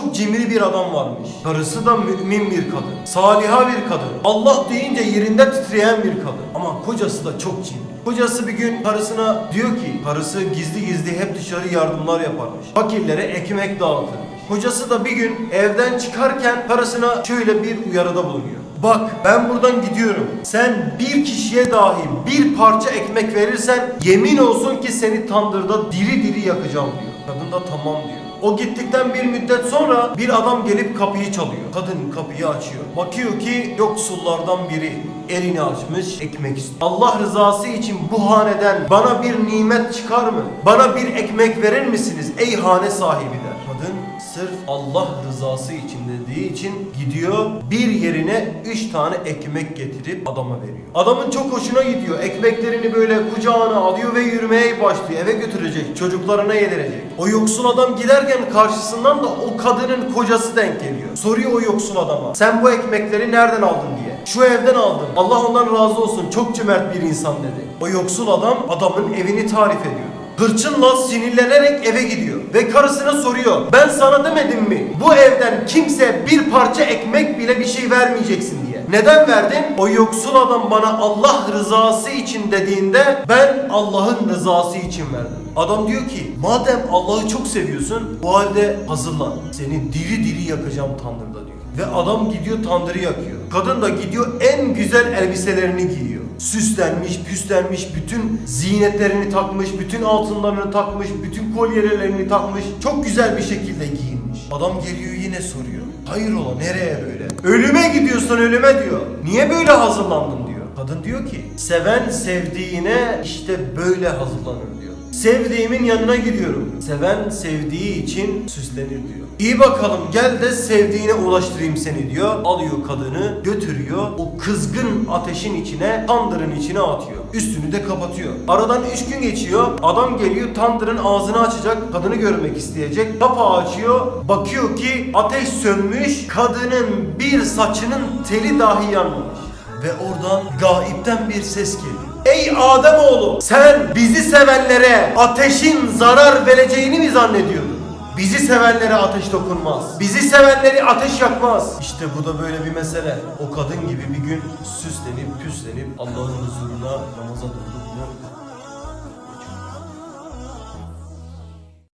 çok cimri bir adam varmış. Karısı da mümin bir kadın. Saliha bir kadın. Allah deyince yerinde titreyen bir kadın. Ama kocası da çok cimri. Kocası bir gün karısına diyor ki, karısı gizli gizli hep dışarı yardımlar yaparmış. Fakirlere ekmek dağıtırmış. Kocası da bir gün evden çıkarken karısına şöyle bir uyarıda bulunuyor. Bak ben buradan gidiyorum. Sen bir kişiye dahi bir parça ekmek verirsen yemin olsun ki seni tandırda diri diri yakacağım diyor. Kadın da tamam diyor. O gittikten bir müddet sonra bir adam gelip kapıyı çalıyor. Kadın kapıyı açıyor. Bakıyor ki yoksullardan biri elini açmış ekmek istiyor. Allah rızası için bu haneden bana bir nimet çıkar mı? Bana bir ekmek verir misiniz ey hane sahibi der. Kadın sırf Allah rızası için dediği için gidiyor bir yerine üç tane ekmek getirip adama veriyor. Adamın çok hoşuna gidiyor. Ekmeklerini böyle kucağına alıyor ve yürümeye başlıyor. Eve götürecek, çocuklarına yedirecek. O yoksul adam giderken karşısından da o kadının kocası denk geliyor. Soruyor o yoksul adama. Sen bu ekmekleri nereden aldın diye. Şu evden aldım. Allah ondan razı olsun. Çok cömert bir insan dedi. O yoksul adam adamın evini tarif ediyor. Hırçınla sinirlenerek eve gidiyor ve karısına soruyor. Ben sana demedim mi? Bu evden kimse bir parça ekmek bile bir şey vermeyeceksin diye. Neden verdin? O yoksul adam bana Allah rızası için dediğinde ben Allah'ın rızası için verdim. Adam diyor ki madem Allah'ı çok seviyorsun bu halde hazırlan. Seni diri diri yakacağım tandırda diyor. Ve adam gidiyor tandırı yakıyor. Kadın da gidiyor en güzel elbiselerini giyiyor. Süslenmiş, püslenmiş, bütün zinetlerini takmış, bütün altınlarını takmış, bütün kolyelerini takmış. Çok güzel bir şekilde giyinmiş. Adam geliyor yine soruyor. Hayrola nereye böyle? Ölüme gidiyorsun ölüme diyor. Niye böyle hazırlandın diyor. Kadın diyor ki seven sevdiğine işte böyle hazırlanır diyor. Sevdiğimin yanına gidiyorum. Seven sevdiği için süslenir diyor. İyi bakalım gel de sevdiğine ulaştırayım seni diyor. Alıyor kadını götürüyor. O kızgın ateşin içine tandırın içine atıyor. Üstünü de kapatıyor. Aradan 3 gün geçiyor. Adam geliyor tandırın ağzını açacak. Kadını görmek isteyecek. Kapağı açıyor. Bakıyor ki ateş sönmüş. Kadının bir saçının teli dahi yanmamış. Ve oradan gaipten bir ses geliyor. Ey Ademoğlu sen bizi sevenlere ateşin zarar vereceğini mi zannediyordun? Bizi sevenlere ateş dokunmaz. Bizi sevenleri ateş yakmaz. İşte bu da böyle bir mesele. O kadın gibi bir gün süslenip püslenip Allah'ın huzuruna namaza durduk mu